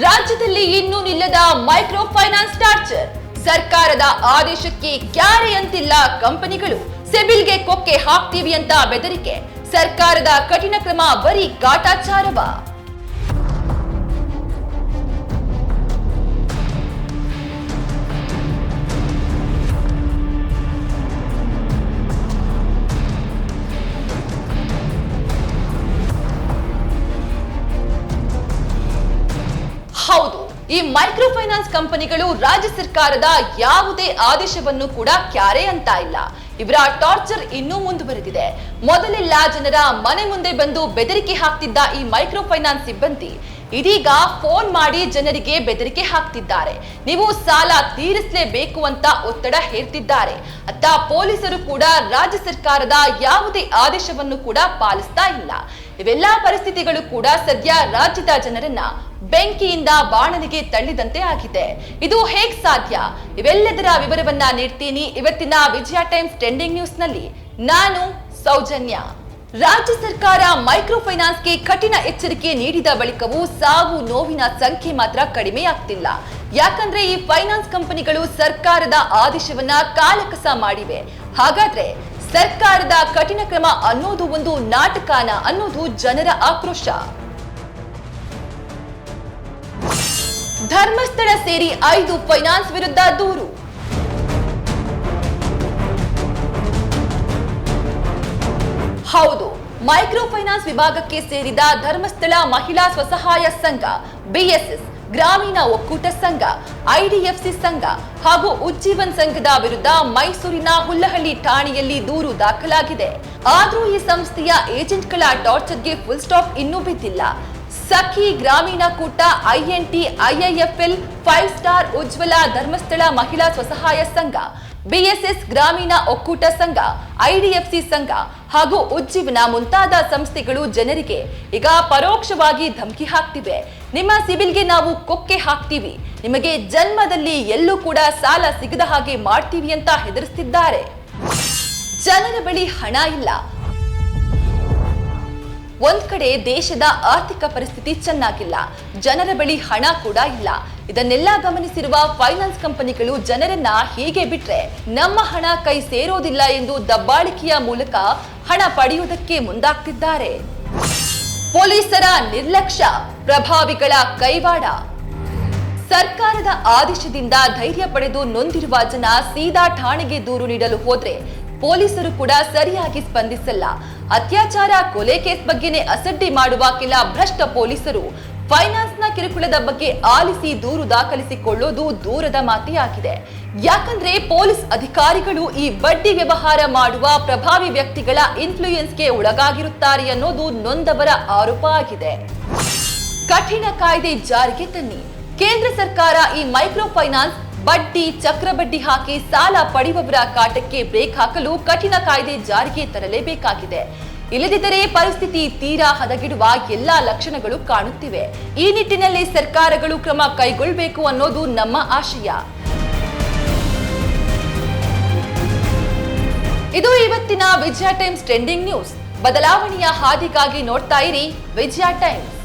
ರಾಜ್ಯದಲ್ಲಿ ಇನ್ನೂ ನಿಲ್ಲದ micro finance torture. ಸರ್ಕಾರದ ಆದೇಶಕ್ಕೆ ಕ್ಯಾರೆ ಅಂತಿಲ್ಲ ಕಂಪನಿಗಳು. ಸೆಬಿಲ್ಗೆ ಕೊಕ್ಕೆ ಹಾಕ್ತೀವಿ ಅಂತ ಬೆದರಿಕೆ. ಸರ್ಕಾರದ ಕಠಿಣ ಕ್ರಮ ಬರೀ ಕಾಟಾಚಾರವ ಈ ಮೈಕ್ರೋ ಫೈನಾನ್ಸ್ ಕಂಪನಿಗಳು ರಾಜ್ಯ ಸರ್ಕಾರದ ಯಾವುದೇ ಆದೇಶವನ್ನು ಕೂಡ ಕ್ಯಾರೆ ಅಂತ ಇಲ್ಲ. ಇವರ ಟಾರ್ಚರ್ ಇನ್ನೂ ಮುಂದುವರೆದಿದೆ. ಮೊದಲೆಲ್ಲ ಜನರ ಮನೆ ಮುಂದೆ ಬಂದು ಬೆದರಿಕೆ ಹಾಕ್ತಿದ್ದ ಈ ಮೈಕ್ರೋ ಫೈನಾನ್ಸ್ ಸಿಬ್ಬಂದಿ. ಇದೀಗ ಫೋನ್ ಮಾಡಿ ಜನರಿಗೆ ಬೆದರಿಕೆ ಹಾಕ್ತಿದ್ದಾರೆ. ನೀವು ಸಾಲ ತೀರಿಸಲೇಬೇಕು ಅಂತ ಒತ್ತಡ ಹೇರ್ತಿದ್ದಾರೆ. ಅತ್ತ ಪೊಲೀಸರು ಕೂಡ ರಾಜ್ಯ ಸರ್ಕಾರದ ಯಾವುದೇ ಆದೇಶವನ್ನು ಕೂಡ ಪಾಲಿಸ್ತಾ ಇಲ್ಲ. ಇವೆಲ್ಲಾ ಪರಿಸ್ಥಿತಿಗಳು ಕೂಡ ಸದ್ಯ ರಾಜ್ಯದ ಜನರನ್ನ ಬೆಂಕಿಯಿಂದ ಬಾಣಲಿಗೆ ತಳ್ಳಿದಂತೆ ಆಗಿದೆ. ಇದು ಹೇಗ್ ಸಾಧ್ಯ? ಇವೆಲ್ಲದರ ವಿವರವನ್ನ ನೀಡ್ತೀನಿ ಇವತ್ತಿನ ವಿಜಯ ಟೈಮ್ಸ್ ಟ್ರೆಂಡಿಂಗ್ ನ್ಯೂಸ್ನಲ್ಲಿ ನಾನು ಸೌಜನ್ಯ. ರಾಜ್ಯ ಸರ್ಕಾರ ಮೈಕ್ರೋ ಫೈನಾನ್ಸ್ಗೆ ಕಠಿಣ ಎಚ್ಚರಿಕೆ ನೀಡಿದ ಬಳಿಕವೂ ಸಾವು ನೋವಿನ ಸಂಖ್ಯೆ ಮಾತ್ರ ಕಡಿಮೆ ಆಗ್ತಿಲ್ಲ ಯಾಕಂದ್ರೆ ಈ ಫೈನಾನ್ಸ್ ಕಂಪನಿಗಳು ಸರ್ಕಾರದ ಆದೇಶವನ್ನ ಕಾಲಕಸ ಮಾಡಿವೆ. ಹಾಗಾದ್ರೆ ಸರ್ಕಾರದ ಕಠಿಣ ಕ್ರಮ ಅನ್ನೋದು ಒಂದು ನಾಟಕಾನ ಅನ್ನೋದು ಜನರ ಆಕ್ರೋಶ. ಧರ್ಮಸ್ಥಳ ಸೇರಿ ಐದು ಫೈನಾನ್ಸ್ ವಿರುದ್ಧ ದೂರು. ಹೌದು, ಮೈಕ್ರೋ ಫೈನಾನ್ಸ್ ವಿಭಾಗಕ್ಕೆ ಸೇರಿದ ಧರ್ಮಸ್ಥಳ ಮಹಿಳಾ ಸ್ವಸಹಾಯ ಸಂಘ ಬಿಎಸ್ಎಸ್ ಗ್ರಾಮೀಣ ಒಕ್ಕೂಟ ಸಂಘ, ಐಡಿಎಫ್ಸಿ ಸಂಘ ಹಾಗೂ ಉಜ್ಜೀವನ್ ಸಂಘದ ವಿರುದ್ಧ ಮೈಸೂರಿನ ಹುಲ್ಲಹಳ್ಳಿ ಠಾಣೆಯಲ್ಲಿ ದೂರು ದಾಖಲಾಗಿದೆ. ಆದರೂ ಈ ಸಂಸ್ಥೆಯ ಏಜೆಂಟ್ಗಳ ಟಾರ್ಚರ್ಗೆ ಫುಲ್ ಸ್ಟಾಪ್ ಇನ್ನೂ ಬಿದ್ದಿಲ್ಲ. ಸಖಿ ಗ್ರಾಮೀಣ ಕೂಟ INT IIFL five star Ujjwala Dharmasthala ಮಹಿಳಾ ಸ್ವಸಹಾಯ ಸಂಘ ಬಿಎಸ್ಎಸ್ ಗ್ರಾಮೀಣ ಒಕ್ಕೂಟ ಸಂಘ, ಐಡಿಎಫ್ಸಿ ಸಂಘ ಹಾಗೂ ಉಜ್ಜೀವನ ಮುಂತಾದ ಸಂಸ್ಥೆಗಳು ಜನರಿಗೆ ಈಗ ಪರೋಕ್ಷವಾಗಿ ಧಮಕಿ ಹಾಕ್ತಿವೆ. ನಿಮ್ಮ ಸಿಬಿಲ್ಗೆ ನಾವು ಕೊಕ್ಕೆ ಹಾಕ್ತೀವಿ. ನಿಮಗೆ ಜನ್ಮದಲ್ಲಿ ಎಲ್ಲೂ ಕೂಡ ಸಾಲ ಸಿಗದ ಹಾಗೆ ಮಾಡ್ತೀವಿ ಅಂತ ಹೆದರಿಸ್ತಿದ್ದಾರೆ. ಜನರ ಬಳಿ ಹಣ ಇಲ್ಲ. ಒಂದ್ ಕಡೆ ದೇಶದ ಆರ್ಥಿಕ ಪರಿಸ್ಥಿತಿ ಚೆನ್ನಾಗಿಲ್ಲ, ಜನರ ಬಳಿ ಹಣ ಕೂಡ ಇಲ್ಲ. ಇದನ್ನೆಲ್ಲ ಗಮನಿಸಿರುವ ಫೈನಾನ್ಸ್ ಕಂಪನಿಗಳು ಜನರನ್ನ ಹೀಗೆ ಬಿಟ್ರೆ ನಮ್ಮ ಹಣ ಕೈ ಸೇರೋದಿಲ್ಲ ಎಂದು ದಬ್ಬಾಳಿಕೆಯ ಮೂಲಕ ಹಣ ಪಡೆಯುವುದಕ್ಕೆ ಮುಂದಾಗ್ತಿದ್ದಾರೆ. ಪೊಲೀಸರ ನಿರ್ಲಕ್ಷ್ಯ, ಪ್ರಭಾವಿಗಳ ಕೈವಾಡ. ಸರ್ಕಾರದ ಆದೇಶದಿಂದ ಧೈರ್ಯ ಪಡೆದು ನೊಂದಿರುವ ಜನ ಸೀದಾ ಠಾಣೆಗೆ ದೂರು ನೀಡಲು ಹೋದ್ರೆ ಪೊಲೀಸರು ಕೂಡ ಸರಿಯಾಗಿ ಸ್ಪಂದಿಸಲ್ಲ. ಅತ್ಯಾಚಾರ, ಕೊಲೆ ಕೇಸ್ ಬಗ್ಗೆನೇ ಅಸಡ್ಡಿ ಮಾಡುವ ಕೆಲ ಭ್ರಷ್ಟ ಪೊಲೀಸರು ಫೈನಾನ್ಸ್ನ ಕಿರುಕುಳದ ಬಗ್ಗೆ ಆಲಿಸಿ ದೂರು ದಾಖಲಿಸಿಕೊಳ್ಳೋದು ದೂರದ ಮಾತೇ ಯಾಕಂದ್ರೆ ಪೊಲೀಸ್ ಅಧಿಕಾರಿಗಳು ಈ ಬಡ್ಡಿ ವ್ಯವಹಾರ ಮಾಡುವ ಪ್ರಭಾವಿ ವ್ಯಕ್ತಿಗಳ ಇನ್ಫ್ಲೂಯೆನ್ಸ್ಗೆ ಒಳಗಾಗಿರುತ್ತಾರೆ ಅನ್ನೋದು ನೊಂದವರ ಆರೋಪ ಆಗಿದೆ. ಕಠಿಣ ಕಾಯ್ದೆ ಜಾರಿಗೆ ತನ್ನಿ. ಕೇಂದ್ರ ಸರ್ಕಾರ ಈ ಮೈಕ್ರೋ ಫೈನಾನ್ಸ್ ಬಡ್ಡಿ ಚಕ್ರಬಡ್ಡಿ ಹಾಕಿ ಸಾಲ ಪಡೆಯುವವರ ಕಾಟಕ್ಕೆ ಬ್ರೇಕ್ ಹಾಕಲು ಕಠಿಣ ಕಾಯ್ದೆ ಜಾರಿಗೆ ತರಲೇಬೇಕಾಗಿದೆ. ಇಲ್ಲದಿದ್ದರೆ ಪರಿಸ್ಥಿತಿ ತೀರಾ ಹದಗಿಡುವ ಎಲ್ಲಾ ಲಕ್ಷಣಗಳು ಕಾಣುತ್ತಿವೆ. ಈ ನಿಟ್ಟಿನಲ್ಲಿ ಸರ್ಕಾರಗಳು ಕ್ರಮ ಕೈಗೊಳ್ಳಬೇಕು ಅನ್ನೋದು ನಮ್ಮ ಆಶಯ. ಇದು ಇವತ್ತಿನ ವಿಜಯ ಟೈಮ್ಸ್ ಟ್ರೆಂಡಿಂಗ್ ನ್ಯೂಸ್. ಬದಲಾವಣೆಯ ಹಾದಿಗಾಗಿ ನೋಡ್ತಾ ಇರಿ ವಿಜಯ ಟೈಮ್ಸ್.